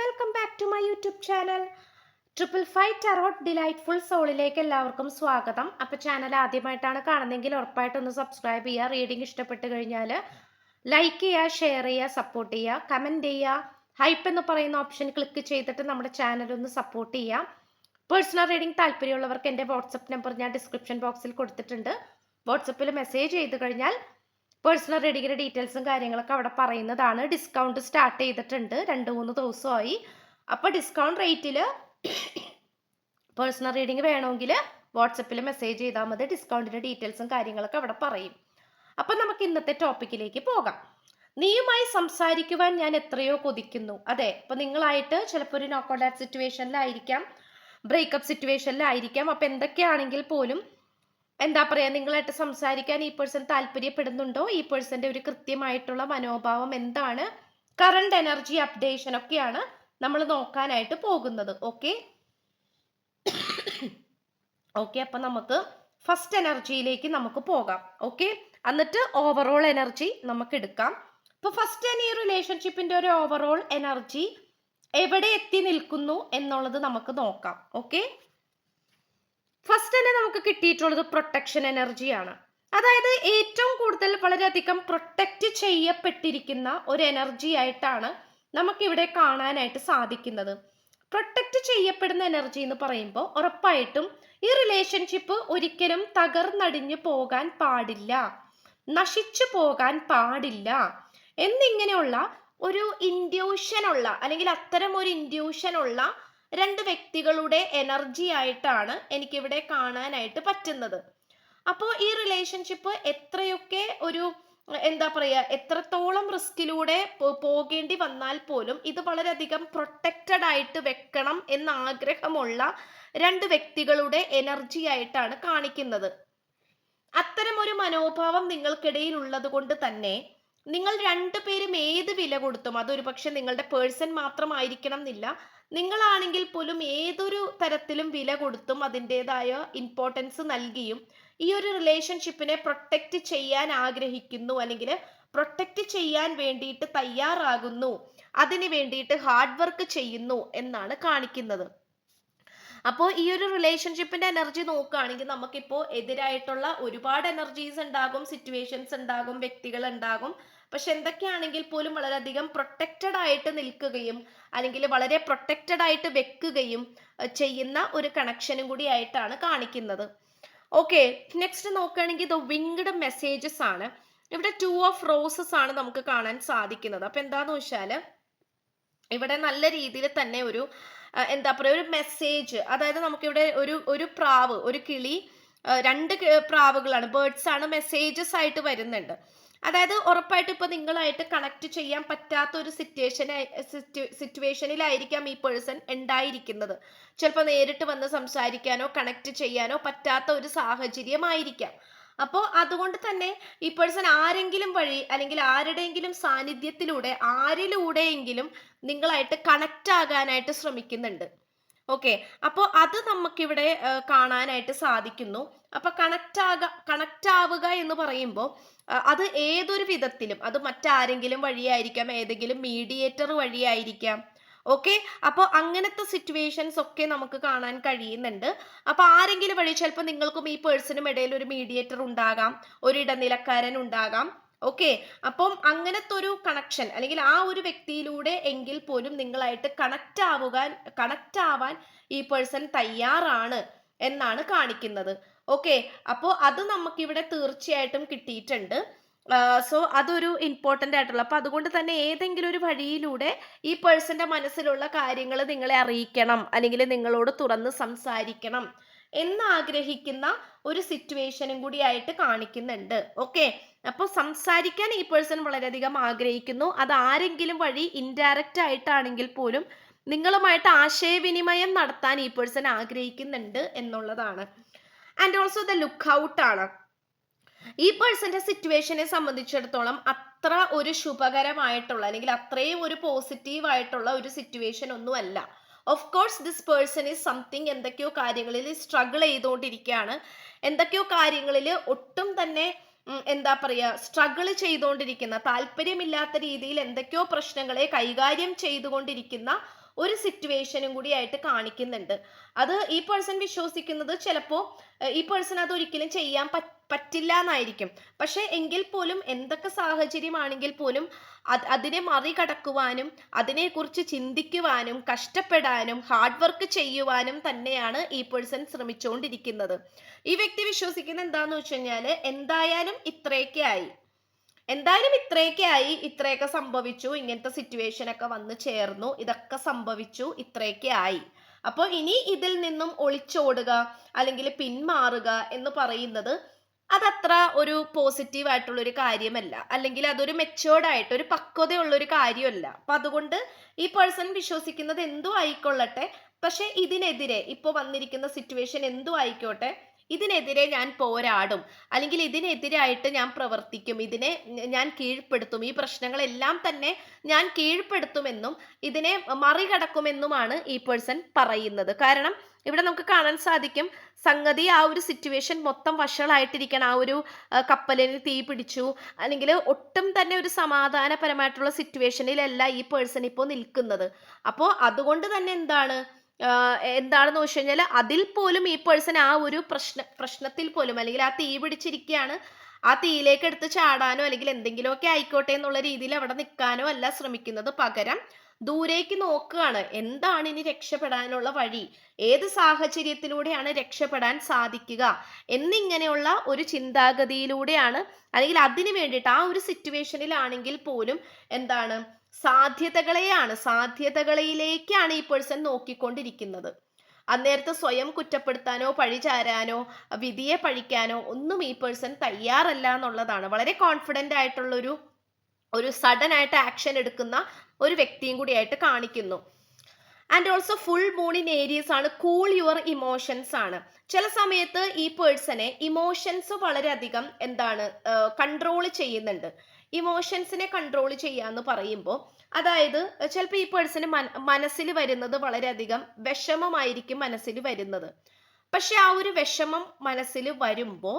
Welcome back to my YouTube channel triple five tarot delightful സോളിലേക്ക് എല്ലാവർക്കും സ്വാഗതം. അപ്പോൾ channel ആദ്യമായിട്ടാണ് കാണുന്നതെങ്കിൽ ഉറപ്പായിട്ടൊന്ന് സബ്സ്ക്രൈബ് ചെയ്യുക റീഡിംഗ് ഇഷ്ടപ്പെട്ട് കഴിഞ്ഞാൽ ലൈക്ക് ചെയ്യുക ഷെയർ ചെയ്യുക സപ്പോർട്ട് ചെയ്യുക കമന്റ് ചെയ്യുക ഹൈപ്പ് എന്ന് പറയുന്ന ഓപ്ഷൻ ക്ലിക്ക് ചെയ്തിട്ട് നമ്മുടെ ചാനൽ ഒന്ന് സപ്പോർട്ട് ചെയ്യുക. പേഴ്സണൽ റീഡിംഗ് താല്പര്യമുള്ളവർക്ക് എന്റെ വാട്സപ്പ് നമ്പർ ഞാൻ ഡിസ്ക്രിപ്ഷൻ ബോക്സിൽ കൊടുത്തിട്ടുണ്ട്. വാട്സപ്പിൽ മെസ്സേജ് ചെയ്ത് കഴിഞ്ഞാൽ പേഴ്സണൽ റീഡിങ്ങിന്റെ ഡീറ്റെയിൽസും കാര്യങ്ങളൊക്കെ അവിടെ പറയുന്നതാണ്. ഡിസ്കൗണ്ട് സ്റ്റാർട്ട് ചെയ്തിട്ടുണ്ട്. രണ്ട് മൂന്ന് ദിവസമായി. അപ്പോൾ ഡിസ്കൗണ്ട് റേറ്റിൽ പേഴ്സണൽ റീഡിംഗ് വേണമെങ്കിൽ വാട്സപ്പിൽ മെസ്സേജ് ചെയ്താൽ മതി. ഡിസ്കൗണ്ടിന്റെ ഡീറ്റെയിൽസും കാര്യങ്ങളൊക്കെ അവിടെ പറയും. അപ്പം നമുക്ക് ഇന്നത്തെ ടോപ്പിക്കിലേക്ക് പോകാം. നീയുമായി സംസാരിക്കുവാൻ ഞാൻ എത്രയോ കൊതിക്കുന്നു. അതെ അപ്പം നിങ്ങളായിട്ട് ചിലപ്പോൾ ഒരു നോക്കൗട്ട് സിറ്റുവേഷനിലായിരിക്കാം ബ്രേക്കപ്പ് സിറ്റുവേഷനിലായിരിക്കാം അപ്പം എന്തൊക്കെയാണെങ്കിൽ പോലും എന്താ പറയുക നിങ്ങളായിട്ട് സംസാരിക്കാൻ ഈ പേഴ്സൺ താല്പര്യപ്പെടുന്നുണ്ടോ? ഈ പേഴ്സന്റെ ഒരു കൃത്യമായിട്ടുള്ള മനോഭാവം എന്താണ്? കറണ്ട് എനർജി അപ്ഡേഷൻ ഒക്കെയാണ് നമ്മൾ നോക്കാനായിട്ട് പോകുന്നത്. ഓക്കെ ഓക്കെ അപ്പം നമുക്ക് ഫസ്റ്റ് എനർജിയിലേക്ക് നമുക്ക് പോകാം. ഓക്കെ എന്നിട്ട് ഓവറോൾ എനർജി നമുക്ക് എടുക്കാം. ഇപ്പൊ ഫസ്റ്റ് ഈ റിലേഷൻഷിപ്പിന്റെ ഒരു ഓവറോൾ എനർജി എവിടെ എത്തി നിൽക്കുന്നു എന്നുള്ളത് നമുക്ക് നോക്കാം. ഓക്കെ ഫസ്റ്റ് തന്നെ നമുക്ക് കിട്ടിയിട്ടുള്ളത് പ്രൊട്ടക്ഷൻ എനർജിയാണ് അതായത് ഏറ്റവും കൂടുതൽ വളരെയധികം പ്രൊട്ടക്റ്റ് ചെയ്യപ്പെട്ടിരിക്കുന്ന ഒരു എനർജി ആയിട്ടാണ് നമുക്കിവിടെ കാണാനായിട്ട് സാധിക്കുന്നത്. പ്രൊട്ടക്റ്റ് ചെയ്യപ്പെടുന്ന എനർജി എന്ന് പറയുമ്പോൾ ഉറപ്പായിട്ടും ഈ റിലേഷൻഷിപ്പ് ഒരിക്കലും തകർന്നടിഞ്ഞു പോകാൻ പാടില്ല നശിച്ചു പോകാൻ പാടില്ല എന്നിങ്ങനെയുള്ള ഒരു ഇൻഡ്യൂഷനുള്ള അല്ലെങ്കിൽ അത്തരം ഒരു ഇൻഡ്യൂഷൻ ഉള്ള രണ്ട് വ്യക്തികളുടെ എനർജി ആയിട്ടാണ് എനിക്കിവിടെ കാണാനായിട്ട് പറ്റുന്നത്. അപ്പോൾ ഈ റിലേഷൻഷിപ്പ് എത്രയൊക്കെ ഒരു എന്താ പറയുക എത്രത്തോളം റിസ്കിലൂടെ പോകേണ്ടി വന്നാൽ പോലും ഇത് വളരെയധികം പ്രൊട്ടക്റ്റഡ് ആയിട്ട് വെക്കണം എന്ന ആഗ്രഹമുള്ള രണ്ട് വ്യക്തികളുടെ എനർജി ആയിട്ടാണ് കാണിക്കുന്നത്. അത്തരം ഒരു മനോഭാവം നിങ്ങൾക്കിടയിൽ ഉള്ളത് കൊണ്ട് തന്നെ നിങ്ങൾ രണ്ടുപേരും ഏത് വില കൊടുത്തും അതൊരു പക്ഷെ നിങ്ങളുടെ പേഴ്സൺ മാത്രമായിരിക്കണം എന്നില്ല നിങ്ങളാണെങ്കിൽ പോലും ഏതൊരു തരത്തിലും വില കൊടുത്തും അതിന്റെതായ ഇമ്പോർട്ടൻസ് നൽകിയും ഈ ഒരു റിലേഷൻഷിപ്പിനെ പ്രൊട്ടക്റ്റ് ചെയ്യാൻ ആഗ്രഹിക്കുന്നു അല്ലെങ്കിൽ പ്രൊട്ടക്റ്റ് ചെയ്യാൻ വേണ്ടിയിട്ട് തയ്യാറാകുന്നു. അതിന് വേണ്ടിയിട്ട് ഹാർഡ് വർക്ക് ചെയ്യുന്നു എന്നാണ് കാണിക്കുന്നത്. അപ്പോൾ ഈ ഒരു റിലേഷൻഷിപ്പിന്റെ എനർജി നോക്കുകയാണെങ്കിൽ നമുക്കിപ്പോൾ എതിരായിട്ടുള്ള ഒരുപാട് എനർജീസ് ഉണ്ടാകും സിറ്റുവേഷൻസ് ഉണ്ടാകും വ്യക്തികൾ ഉണ്ടാകും. പക്ഷെ എന്തൊക്കെയാണെങ്കിൽ പോലും വളരെയധികം പ്രൊട്ടക്റ്റഡ് ആയിട്ട് നിൽക്കുകയും അല്ലെങ്കിൽ വളരെ പ്രൊട്ടക്റ്റഡ് ആയിട്ട് വെക്കുകയും ചെയ്യുന്ന ഒരു കണക്ഷനും കൂടി ആയിട്ടാണ് കാണിക്കുന്നത്. ഓക്കെ നെക്സ്റ്റ് നോക്കുകയാണെങ്കിൽ ഇത് വിങ്ഡ് മെസ്സേജസ് ആണ്. ഇവിടെ ടു ഓഫ് റോസസ് ആണ് നമുക്ക് കാണാൻ സാധിക്കുന്നത്. അപ്പൊ എന്താന്ന് വെച്ചാൽ ഇവിടെ നല്ല രീതിയിൽ തന്നെ ഒരു എന്താ പറയുക ഒരു മെസ്സേജ് അതായത് നമുക്കിവിടെ ഒരു ഒരു പ്രാവ് ഒരു കിളി രണ്ട് പ്രാവുകളാണ്. ബേർഡ്സ് ആണ് മെസ്സേജസ് ആയിട്ട് വരുന്നുണ്ട്. അതായത് ഉറപ്പായിട്ട് ഇപ്പൊ നിങ്ങളായിട്ട് കണക്ട് ചെയ്യാൻ പറ്റാത്ത ഒരു സിറ്റുവേഷൻ സിറ്റുവേഷനിലായിരിക്കാം ഈ പേഴ്സൺ ഉണ്ടായിരിക്കുന്നത്. ചിലപ്പോൾ നേരിട്ട് വന്ന് സംസാരിക്കാനോ കണക്ട് ചെയ്യാനോ പറ്റാത്ത ഒരു സാഹചര്യമായിരിക്കാം. അപ്പോൾ അതുകൊണ്ട് തന്നെ ഈ പേഴ്സൺ ആരെങ്കിലും വഴി അല്ലെങ്കിൽ ആരുടെയെങ്കിലും സാന്നിധ്യത്തിലൂടെ ആരിലൂടെയെങ്കിലും നിങ്ങളായിട്ട് കണക്റ്റ് ആകാനായിട്ട് ശ്രമിക്കുന്നുണ്ട്. ഓക്കെ അപ്പോൾ അത് നമുക്കിവിടെ കാണാനായിട്ട് സാധിക്കുന്നു. അപ്പൊ കണക്റ്റ് ആക കണക്റ്റ് ആവുക എന്ന് പറയുമ്പോൾ അത് ഏതൊരു വിധത്തിലും അത് മറ്റാരെങ്കിലും വഴിയായിരിക്കാം ഏതെങ്കിലും മീഡിയേറ്റർ വഴിയായിരിക്കാം. ഓക്കെ അപ്പോൾ അങ്ങനത്തെ സിറ്റുവേഷൻസ് ഒക്കെ നമുക്ക് കാണാൻ കഴിയുന്നുണ്ട്. അപ്പോൾ ആരെങ്കിലും വഴി ചിലപ്പോൾ നിങ്ങൾക്കും ഈ പേഴ്സണും ഇടയിൽ ഒരു മീഡിയേറ്റർ ഉണ്ടാകാം ഒരു ഇടനിലക്കാരൻ ഉണ്ടാകാം. ഓക്കെ അപ്പം അങ്ങനത്തെ ഒരു കണക്ഷൻ അല്ലെങ്കിൽ ആ ഒരു വ്യക്തിയിലൂടെ എങ്കിൽ പോലും നിങ്ങളായിട്ട് കണക്റ്റ് ആവുക കണക്റ്റ് ആവാൻ ഈ പേഴ്സൺ തയ്യാറാണ് എന്നാണ് കാണിക്കുന്നത്. ഓക്കെ അപ്പോൾ അത് നമുക്കിവിടെ തീർച്ചയായിട്ടും കിട്ടിയിട്ടുണ്ട്. സോ അതൊരു ഇമ്പോർട്ടന്റ് ആയിട്ടുള്ള അപ്പോൾ അതുകൊണ്ട് തന്നെ ഏതെങ്കിലും ഒരു വഴിയിലൂടെ ഈ പേഴ്സന്റെ മനസ്സിലുള്ള കാര്യങ്ങൾ നിങ്ങളെ അറിയിക്കണം അല്ലെങ്കിൽ നിങ്ങളോട് തുറന്ന് സംസാരിക്കണം എന്നാഗ്രഹിക്കുന്ന ഒരു സിറ്റുവേഷനും കൂടി ആയിട്ട് കാണിക്കുന്നുണ്ട്. ഓക്കെ അപ്പോൾ സംസാരിക്കാൻ ഈ പേഴ്സൺ വളരെയധികം ആഗ്രഹിക്കുന്നു. അത് ആരെങ്കിലും വഴി ഇൻഡയറക്റ്റ് ആയിട്ടാണെങ്കിൽ പോലും നിങ്ങളുമായിട്ട് ആശയവിനിമയം നടത്താൻ ഈ പേഴ്സൺ ആഗ്രഹിക്കുന്നുണ്ട് എന്നുള്ളതാണ്. And also the look out ആണ്. ഈ പേഴ്സന്റെ സിറ്റുവേഷനെ സംബന്ധിച്ചിടത്തോളം അത്ര ഒരു ശുഭകരമായിട്ടുള്ള അല്ലെങ്കിൽ അത്രയും ഒരു പോസിറ്റീവ് ആയിട്ടുള്ള ഒരു സിറ്റുവേഷൻ ഒന്നുമല്ല of course this person is something എന്തൊക്കെയോ കാര്യങ്ങളിൽ സ്ട്രഗിൾ ചെയ്തുകൊണ്ടിരിക്കുകയാണ്. എന്തൊക്കെയോ കാര്യങ്ങളിൽ ഒട്ടും തന്നെ എന്താ പറയുക സ്ട്രഗിൾ ചെയ്തുകൊണ്ടിരിക്കുന്ന താല്പര്യമില്ലാത്ത രീതിയിൽ എന്തൊക്കെയോ പ്രശ്നങ്ങളെ കൈകാര്യം ചെയ്തുകൊണ്ടിരിക്കുന്ന ഒരു സിറ്റുവേഷനും കൂടി ആയിട്ട് കാണിക്കുന്നുണ്ട്. അത് ഈ പേഴ്സൺ വിശ്വസിക്കുന്നത് ചിലപ്പോൾ ഈ പേഴ്സൺ അത് ഒരിക്കലും ചെയ്യാൻ പറ്റ പറ്റില്ല എന്നായിരിക്കും. പക്ഷെ എങ്കിൽ പോലും എന്തൊക്കെ സാഹചര്യമാണെങ്കിൽ പോലും അത് അതിനെ മറികടക്കുവാനും അതിനെക്കുറിച്ച് ചിന്തിക്കുവാനും കഷ്ടപ്പെടാനും ഹാർഡ് വർക്ക് ചെയ്യുവാനും തന്നെയാണ് ഈ പേഴ്സൺ ശ്രമിച്ചുകൊണ്ടിരിക്കുന്നത് ഈ വ്യക്തി വിശ്വസിക്കുന്ന എന്താന്ന് വെച്ച് കഴിഞ്ഞാൽ എന്തായാലും ഇത്രയൊക്കെ ആയി. എന്തായാലും ഇത്രയൊക്കെ ആയി ഇത്രയൊക്കെ സംഭവിച്ചു ഇങ്ങനത്തെ സിറ്റുവേഷൻ ഒക്കെ വന്ന് ചേർന്നു ഇതൊക്കെ സംഭവിച്ചു ഇത്രയൊക്കെ ആയി. അപ്പോൾ ഇനി ഇതിൽ നിന്നും ഒളിച്ചോടുക അല്ലെങ്കിൽ പിന്മാറുക എന്ന് പറയുന്നത് അതത്ര ഒരു പോസിറ്റീവ് ആയിട്ടുള്ളൊരു കാര്യമല്ല. അല്ലെങ്കിൽ അതൊരു മെച്ചുവേർഡ് ആയിട്ട് ഒരു പക്വതയുള്ളൊരു കാര്യമല്ല. അപ്പം അതുകൊണ്ട് ഈ പേഴ്സൺ വിശ്വസിക്കുന്നത് എന്തോ ആയിക്കൊള്ളട്ടെ. പക്ഷെ ഇതിനെതിരെ ഇപ്പോൾ വന്നിരിക്കുന്ന സിറ്റുവേഷൻ എന്തോ ആയിക്കോട്ടെ. ഇതിനെതിരെ ഞാൻ പോരാടും. അല്ലെങ്കിൽ ഇതിനെതിരായിട്ട് ഞാൻ പ്രവർത്തിക്കും. ഇതിനെ ഞാൻ കീഴ്പ്പെടുത്തും. ഈ പ്രശ്നങ്ങളെല്ലാം തന്നെ ഞാൻ കീഴ്പ്പെടുത്തുമെന്നും ഇതിനെ മറികടക്കുമെന്നുമാണ് ഈ പേഴ്സൺ പറയുന്നത്. കാരണം ഇവിടെ നമുക്ക് കാണാൻ സാധിക്കും സംഗതി ആ ഒരു സിറ്റുവേഷൻ മൊത്തം വഷളായിട്ടിരിക്കണം ആ ഒരു കപ്പലിന് തീ പിടിച്ചു. അല്ലെങ്കിൽ ഒട്ടും തന്നെ ഒരു സമാധാനപരമായിട്ടുള്ള സിറ്റുവേഷനിലല്ല ഈ പേഴ്സൺ ഇപ്പോൾ നിൽക്കുന്നത്. അപ്പോൾ അതുകൊണ്ട് തന്നെ എന്താണ്? എന്താണെന്ന് വെച്ച് കഴിഞ്ഞാൽ അതിൽ പോലും ഈ പേഴ്സൺ ആ ഒരു പ്രശ്ന പ്രശ്നത്തിൽ പോലും അല്ലെങ്കിൽ ആ തീ പിടിച്ചിരിക്കുകയാണ് ആ തീയിലേക്ക് എടുത്ത് ചാടാനോ അല്ലെങ്കിൽ എന്തെങ്കിലുമൊക്കെ ആയിക്കോട്ടെ എന്നുള്ള രീതിയിൽ അവിടെ നിൽക്കാനോ അല്ല ശ്രമിക്കുന്നത്. പകരം ദൂരേക്ക് നോക്കുകയാണ്. എന്താണ് ഇനി രക്ഷപ്പെടാനുള്ള വഴി? ഏത് സാഹചര്യത്തിലൂടെയാണ് രക്ഷപ്പെടാൻ സാധിക്കുക? എന്നിങ്ങനെയുള്ള ഒരു ചിന്താഗതിയിലൂടെയാണ് അല്ലെങ്കിൽ അതിനു വേണ്ടിയിട്ട് ആ ഒരു സിറ്റുവേഷനിലാണെങ്കിൽ പോലും എന്താണ് സാധ്യതകളെയാണ് സാധ്യതകളിലേക്കാണ് ഈ പേഴ്സൺ നോക്കിക്കൊണ്ടിരിക്കുന്നത്. അന്നേരത്തെ സ്വയം കുറ്റപ്പെടുത്താനോ പഴിചാരാനോ വിധിയെ പഴിക്കാനോ ഒന്നും ഈ പേഴ്സൺ തയ്യാറല്ല എന്നുള്ളതാണ്. വളരെ കോൺഫിഡന്റ് ആയിട്ടുള്ളൊരു ഒരു സഡൻ ആയിട്ട് ആക്ഷൻ എടുക്കുന്ന ഒരു വ്യക്തിയും കൂടിയായിട്ട് കാണിക്കുന്നു. And also full moon in Aries ആണ് കൂൾ യുവർ ഇമോഷൻസ് ആണ്. ചില സമയത്ത് ഈ പേഴ്സണെ ഇമോഷൻസ് വളരെയധികം എന്താണ് കൺട്രോൾ ചെയ്യുന്നുണ്ട്. ഇമോഷൻസിനെ കൺട്രോൾ ചെയ്യാന്ന് പറയുമ്പോൾ അതായത് ചിലപ്പോൾ ഈ പേഴ്സണ് മനസ്സിൽ വരുന്നത് വളരെയധികം വിഷമമായിരിക്കും മനസ്സിൽ വരുന്നത്. പക്ഷെ ആ ഒരു വിഷമം മനസ്സിൽ വരുമ്പോൾ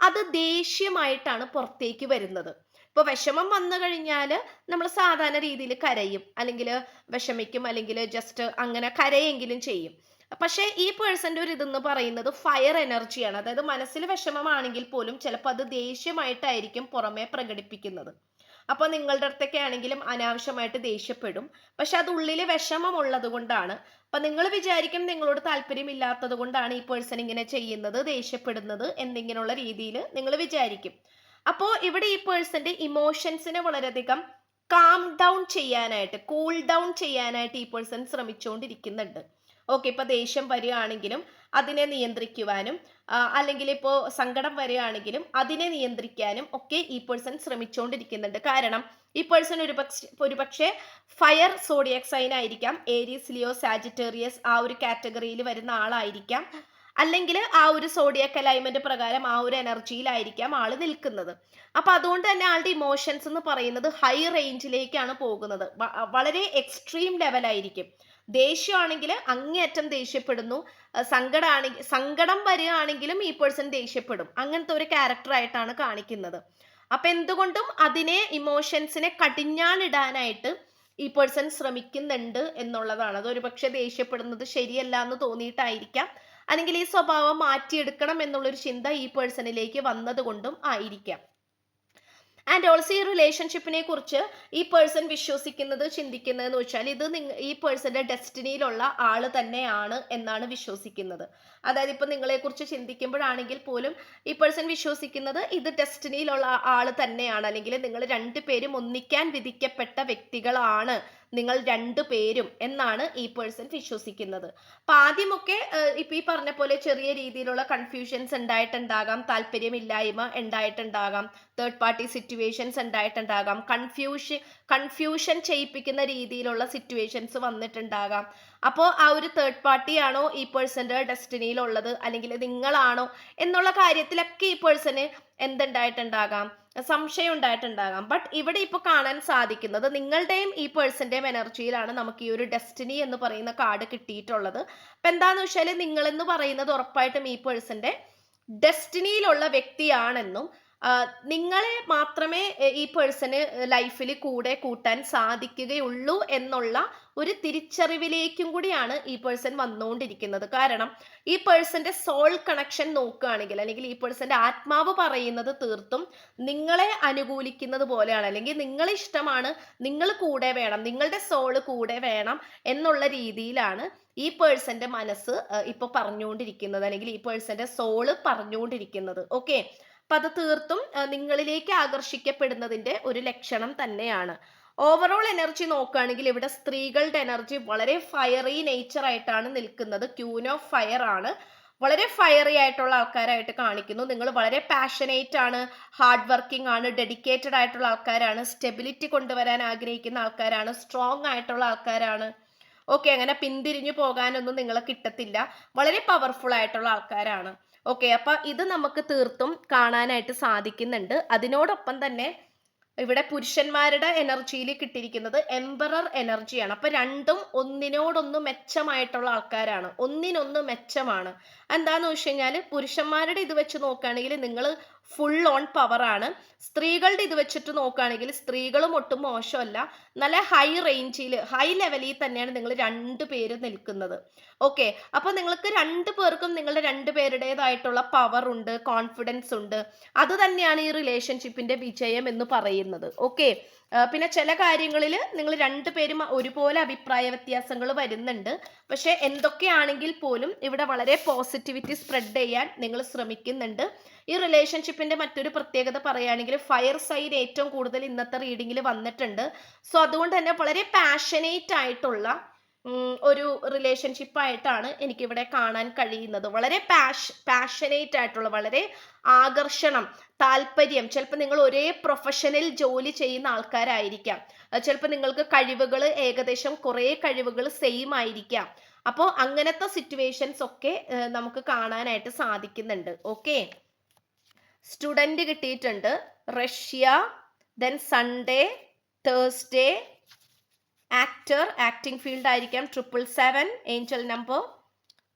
അത് ദേഷ്യമായിട്ടാണ് പുറത്തേക്ക് വരുന്നത്. ഇപ്പോൾ വിഷമം വന്നു കഴിഞ്ഞാൽ നമ്മൾ സാധാരണ രീതിയിൽ കരയും അല്ലെങ്കിൽ വിഷമിക്കും അല്ലെങ്കിൽ ജസ്റ്റ് അങ്ങനെ കരയെങ്കിലും ചെയ്യും. പക്ഷേ ഈ പേഴ്സന്റെ ഒരു ഇതെന്ന് പറയുന്നത് ഫയർ എനർജിയാണ് അതായത് മനസ്സിൽ വിഷമമാണെങ്കിൽ പോലും ചിലപ്പോൾ അത് ദേഷ്യമായിട്ടായിരിക്കും പുറമേ പ്രകടിപ്പിക്കുന്നത്. അപ്പോൾ നിങ്ങളുടെ അടുത്തൊക്കെ ആണെങ്കിലും അനാവശ്യമായിട്ട് ദേഷ്യപ്പെടും. പക്ഷെ അത് ഉള്ളിൽ വിഷമമുള്ളത് കൊണ്ടാണ്. അപ്പം നിങ്ങൾ വിചാരിക്കും നിങ്ങളോട് താല്പര്യമില്ലാത്തത് കൊണ്ടാണ് ഈ പേഴ്സൺ ഇങ്ങനെ ചെയ്യുന്നത് ദേഷ്യപ്പെടുന്നത് എന്നിങ്ങനെയുള്ള രീതിയിൽ നിങ്ങൾ വിചാരിക്കും. അപ്പോൾ ഇവിടെ ഈ പേഴ്സന്റെ ഇമോഷൻസിനെ വളരെയധികം കാം ഡൗൺ ചെയ്യാനായിട്ട് കൂൾ ഡൗൺ ചെയ്യാനായിട്ട് ഈ പേഴ്സൺ ശ്രമിച്ചുകൊണ്ടിരിക്കുന്നുണ്ട്. ഓക്കെ ഇപ്പൊ ദേഷ്യം വരികയാണെങ്കിലും അതിനെ നിയന്ത്രിക്കുവാനും അല്ലെങ്കിൽ ഇപ്പോൾ സങ്കടം വരികയാണെങ്കിലും അതിനെ നിയന്ത്രിക്കാനും ഒക്കെ ഈ പേഴ്സൺ ശ്രമിച്ചുകൊണ്ടിരിക്കുന്നുണ്ട് കാരണം ഈ പേഴ്സൺ ഒരു പക്ഷേ ഒരുപക്ഷെ ഫയർ സോഡിയക് സൈൻ ആയിരിക്കാം ഏരിയസ് ലിയോ സാജിറ്റേറിയസ് ആ ഒരു കാറ്റഗറിയിൽ വരുന്ന ആളായിരിക്കാം. അല്ലെങ്കിൽ ആ ഒരു സോഡിയക് അലൈൻമെന്റ് പ്രകാരം ആ ഒരു എനർജിയിലായിരിക്കാം ആൾ നിൽക്കുന്നത്. അപ്പൊ അതുകൊണ്ട് തന്നെ ആളുടെ ഇമോഷൻസ് എന്ന് പറയുന്നത് ഹൈ റേഞ്ചിലേക്കാണ് പോകുന്നത്. വളരെ എക്സ്ട്രീം ലെവലായിരിക്കും ദേഷ്യമാണെങ്കിൽ അങ്ങേയറ്റം ദേഷ്യപ്പെടുന്നു. സങ്കടമാണെങ്കിൽ സങ്കടം വരികയാണെങ്കിലും ഈ പേഴ്സൺ ദേഷ്യപ്പെടും. അങ്ങനത്തെ ഒരു ക്യാരക്ടറായിട്ടാണ് കാണിക്കുന്നത്. അപ്പൊ എന്തുകൊണ്ടും അതിനെ ഇമോഷൻസിനെ കടിഞ്ഞാണിടാനായിട്ട് ഈ പേഴ്സൺ ശ്രമിക്കുന്നുണ്ട് എന്നുള്ളതാണ്. അത് ഒരു പക്ഷെ ദേഷ്യപ്പെടുന്നത് ശരിയല്ല എന്ന് തോന്നിയിട്ടായിരിക്കാം. അല്ലെങ്കിൽ ഈ സ്വഭാവം മാറ്റിയെടുക്കണം എന്നുള്ളൊരു ചിന്ത ഈ പേഴ്സണിലേക്ക് വന്നതുകൊണ്ടും ആയിരിക്കാം. ആൻഡ് ഓൾസോ ഈ റിലേഷൻഷിപ്പിനെ കുറിച്ച് ഈ പേഴ്സൺ വിശ്വസിക്കുന്നത് ചിന്തിക്കുന്നതെന്ന് വെച്ചാൽ ഇത് ഈ പേഴ്സന്റെ ഡെസ്റ്റിനിയിലുള്ള ആൾ തന്നെയാണ് എന്നാണ് വിശ്വസിക്കുന്നത്. അതായത് ഇപ്പൊ നിങ്ങളെക്കുറിച്ച് ചിന്തിക്കുമ്പോഴാണെങ്കിൽ പോലും ഈ പേഴ്സൺ വിശ്വസിക്കുന്നത് ഇത് ഡെസ്റ്റിനിയിലുള്ള ആൾ തന്നെയാണ്. അല്ലെങ്കിൽ നിങ്ങൾ രണ്ടുപേരും ഒന്നിക്കാൻ വിധിക്കപ്പെട്ട വ്യക്തികളാണ് നിങ്ങൾ രണ്ടു പേരും എന്നാണ് ഈ പേഴ്സൺ വിശ്വസിക്കുന്നത്. അപ്പൊ ആദ്യമൊക്കെ ഇപ്പൊ ഈ പറഞ്ഞ പോലെ ചെറിയ രീതിയിലുള്ള കൺഫ്യൂഷൻസ് ഉണ്ടായിട്ടുണ്ടാകാം താല്പര്യമില്ലായ്മ ഉണ്ടായിട്ടുണ്ടാകാം തേർഡ് പാർട്ടി സിറ്റുവേഷൻസ് ഉണ്ടായിട്ടുണ്ടാകാം കൺഫ്യൂഷൻ കൺഫ്യൂഷൻ ചെയ്യിപ്പിക്കുന്ന രീതിയിലുള്ള സിറ്റുവേഷൻസ് വന്നിട്ടുണ്ടാകാം. അപ്പോൾ ആ ഒരു തേർഡ് പാർട്ടിയാണോ ഈ പേഴ്സന്റെ ഡെസ്റ്റിനിയിലുള്ളത് അല്ലെങ്കിൽ നിങ്ങളാണോ എന്നുള്ള കാര്യത്തിലൊക്കെ ഈ പേഴ്സന് എന്തുണ്ടായിട്ടുണ്ടാകാം? സംശയം ഉണ്ടായിട്ടുണ്ടാകാം. ബട്ട് ഇവിടെ ഇപ്പോൾ കാണാൻ സാധിക്കുന്നത് നിങ്ങളുടെയും ഈ പേഴ്സന്റെയും എനർജിയിലാണ് നമുക്ക് ഈ ഒരു ഡെസ്റ്റിനി എന്ന് പറയുന്ന കാർഡ് കിട്ടിയിട്ടുള്ളത്. അപ്പം എന്താണെന്ന് വെച്ചാൽ നിങ്ങളെന്ന് പറയുന്നത് ഉറപ്പായിട്ടും ഈ പേഴ്സന്റെ ഡെസ്റ്റിനിയിലുള്ള വ്യക്തിയാണെന്നും നിങ്ങളെ മാത്രമേ ഈ പേഴ്സണ് ലൈഫിൽ കൂടെ കൂട്ടാൻ സാധിക്കുകയുള്ളൂ എന്നുള്ള ഒരു തിരിച്ചറിവിലേക്കും കൂടിയാണ് ഈ പേഴ്സൺ വന്നുകൊണ്ടിരിക്കുന്നത് കാരണം ഈ പേഴ്സന്റെ സോൾ കണക്ഷൻ നോക്കുകയാണെങ്കിൽ അല്ലെങ്കിൽ ഈ പേഴ്സന്റെ ആത്മാവ് പറയുന്നത് തീർത്തും നിങ്ങളെ അനുകൂലിക്കുന്നത് പോലെയാണ്. അല്ലെങ്കിൽ നിങ്ങൾ ഇഷ്ടമാണ് നിങ്ങൾ കൂടെ വേണം നിങ്ങളുടെ സോൾ കൂടെ വേണം എന്നുള്ള രീതിയിലാണ് ഈ പേഴ്സന്റെ മനസ്സ് ഇപ്പൊ പറഞ്ഞുകൊണ്ടിരിക്കുന്നത് അല്ലെങ്കിൽ ഈ പേഴ്സന്റെ സോൾ പറഞ്ഞുകൊണ്ടിരിക്കുന്നത് ഓക്കെ? അപ്പൊ അത് തീർത്തും നിങ്ങളിലേക്ക് ആകർഷിക്കപ്പെടുന്നതിന്റെ ഒരു ലക്ഷണം തന്നെയാണ്. ഓവറോൾ എനർജി നോക്കുകയാണെങ്കിൽ ഇവിടെ സ്ത്രീകളുടെ എനർജി വളരെ ഫയറി നേച്ചർ ആയിട്ടാണ് നിൽക്കുന്നത്. ക്യൂൻ ഓഫ് ഫയർ ആണ്. വളരെ ഫയറി ആയിട്ടുള്ള ആൾക്കാരായിട്ട് കാണിക്കുന്നു. നിങ്ങൾ വളരെ പാഷനേറ്റ് ആണ് ഹാർഡ് വർക്കിംഗ് ആണ് ഡെഡിക്കേറ്റഡ് ആയിട്ടുള്ള ആൾക്കാരാണ് സ്റ്റെബിലിറ്റി കൊണ്ടുവരാൻ ആഗ്രഹിക്കുന്ന ആൾക്കാരാണ് സ്ട്രോങ് ആയിട്ടുള്ള ആൾക്കാരാണ്. ഓക്കെ അങ്ങനെ പിന്തിരിഞ്ഞു പോകാനൊന്നും നിങ്ങളെ കിട്ടത്തില്ല. വളരെ പവർഫുൾ ആയിട്ടുള്ള ആൾക്കാരാണ്. ഓക്കെ അപ്പൊ ഇത് നമുക്ക് തീർത്തും കാണാനായിട്ട് സാധിക്കുന്നുണ്ട്. അതിനോടൊപ്പം തന്നെ ഇവിടെ പുരുഷന്മാരുടെ എനർജിയിൽ കിട്ടിയിരിക്കുന്നത് എംബറർ എനർജിയാണ്. അപ്പൊ രണ്ടും ഒന്നിനോടൊന്ന് മെച്ചമായിട്ടുള്ള ആൾക്കാരാണ്. ഒന്നിനൊന്ന് മെച്ചമാണ്. എന്താന്ന് വെച്ച് കഴിഞ്ഞാൽ പുരുഷന്മാരുടെ ഇത് വെച്ച് നോക്കുകയാണെങ്കിൽ നിങ്ങൾ ഫുൾ ഓൺ പവർ ആണ്. സ്ത്രീകളുടെ ഇത് വെച്ചിട്ട് നോക്കുകയാണെങ്കിൽ സ്ത്രീകളും ഒട്ടും മോശമല്ല. നല്ല ഹൈ റേഞ്ചിൽ ഹൈ ലെവലിൽ തന്നെയാണ് നിങ്ങൾ രണ്ട് പേര് നിൽക്കുന്നത്. ഓക്കെ അപ്പൊ നിങ്ങൾക്ക് രണ്ട് പേർക്കും നിങ്ങളുടെ രണ്ട് പേരുടേതായിട്ടുള്ള പവർ ഉണ്ട് കോൺഫിഡൻസ് ഉണ്ട്. അത് തന്നെയാണ് ഈ റിലേഷൻഷിപ്പിന്റെ വിജയം എന്ന് പറയുന്നത്. ഓക്കെ പിന്നെ ചില കാര്യങ്ങളിൽ നിങ്ങൾ രണ്ടുപേരും ഒരുപോലെ അഭിപ്രായ വ്യത്യാസങ്ങൾ വരുന്നുണ്ട്. പക്ഷെ എന്തൊക്കെയാണെങ്കിൽ പോലും ഇവിടെ വളരെ പോസിറ്റിവിറ്റി സ്പ്രെഡ് ചെയ്യാൻ നിങ്ങൾ ശ്രമിക്കുന്നുണ്ട്. ഈ റിലേഷൻഷിപ്പിന്റെ മറ്റൊരു പ്രത്യേകത പറയുകയാണെങ്കിൽ ഫയർ സൈഡ് ഏറ്റവും കൂടുതൽ ഇന്നത്തെ റീഡിങ്ങിൽ വന്നിട്ടുണ്ട്. സോ അതുകൊണ്ട് തന്നെ വളരെ പാഷനേറ്റ് ആയിട്ടുള്ള ഒരു റിലേഷൻഷിപ്പ് ആയിട്ടാണ് എനിക്കിവിടെ കാണാൻ കഴിയുന്നത്. വളരെ പാഷ് പാഷനേറ്റ് ആയിട്ടുള്ള വളരെ ആകർഷണം താല്പര്യം. ചിലപ്പോൾ നിങ്ങൾ ഒരേ പ്രൊഫഷനിൽ ജോലി ചെയ്യുന്ന ആൾക്കാരായിരിക്കാം. ചിലപ്പോൾ നിങ്ങൾക്ക് കഴിവുകൾ ഏകദേശം കുറേ കഴിവുകൾ സെയിം ആയിരിക്കാം. അപ്പോൾ അങ്ങനത്തെ സിറ്റുവേഷൻസ് ഒക്കെ നമുക്ക് കാണാനായിട്ട് സാധിക്കുന്നുണ്ട്. ഓക്കെ സ്റ്റുഡന്റ് കിട്ടിയിട്ടുണ്ട്. Russia then Sunday Thursday actor acting field ആയിരിക്കാം. Triple seven angel number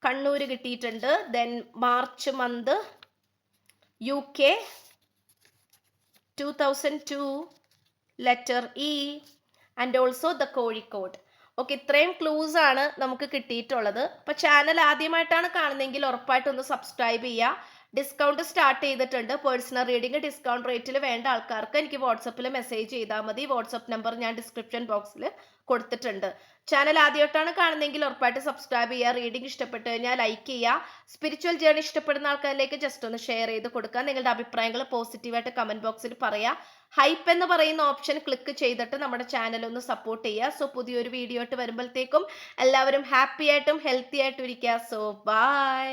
Kannur കിട്ടിയിട്ടുണ്ട്. Then March month U K two thousand two letter E and also the Kozhikode. Okay ഇത്രയും ക്ലൂസ് ആണ് നമുക്ക് കിട്ടിയിട്ടുള്ളത്. അപ്പോൾ ചാനൽ ആദ്യമായിട്ടാണ് കാണുന്നതെങ്കിൽ ഉറപ്പായിട്ടൊന്ന് സബ്സ്ക്രൈബ് ചെയ്യുക. ഡിസ്കൗണ്ട് സ്റ്റാർട്ട് ചെയ്തിട്ടുണ്ട്. പേഴ്സണൽ റീഡിംഗ് ഡിസ്കൗണ്ട് റേറ്റിൽ വേണ്ട ആൾക്കാർക്ക് എനിക്ക് വാട്സപ്പിൽ മെസ്സേജ് ചെയ്താൽ മതി. വാട്സപ്പ് നമ്പർ ഞാൻ ഡിസ്ക്രിപ്ഷൻ ബോക്സിൽ കൊടുത്തിട്ടുണ്ട്. ചാനൽ ആദ്യമായിട്ടാണ് കാണുന്നതെങ്കിൽ ഉറപ്പായിട്ട് സബ്സ്ക്രൈബ് ചെയ്യുക. റീഡിംഗ് ഇഷ്ടപ്പെട്ട് കഴിഞ്ഞാൽ ലൈക്ക് ചെയ്യുക. സ്പിരിച്വൽ ജേർണി ഇഷ്ടപ്പെടുന്ന ആൾക്കാരിലേക്ക് ജസ്റ്റ് ഒന്ന് ഷെയർ ചെയ്ത് കൊടുക്കുക. നിങ്ങളുടെ അഭിപ്രായങ്ങൾ പോസിറ്റീവായിട്ട് കമന്റ് ബോക്സിൽ പറയുക. ഹൈപ്പ് എന്ന് പറയുന്ന ഓപ്ഷൻ ക്ലിക്ക് ചെയ്തിട്ട് നമ്മുടെ ചാനൽ ഒന്ന് സപ്പോർട്ട് ചെയ്യുക. സോ പുതിയൊരു വീഡിയോ ആയിട്ട് വരുമ്പോഴത്തേക്കും എല്ലാവരും ഹാപ്പി ആയിട്ടും ഹെൽത്തി ആയിട്ടും ഇരിക്കുക. So by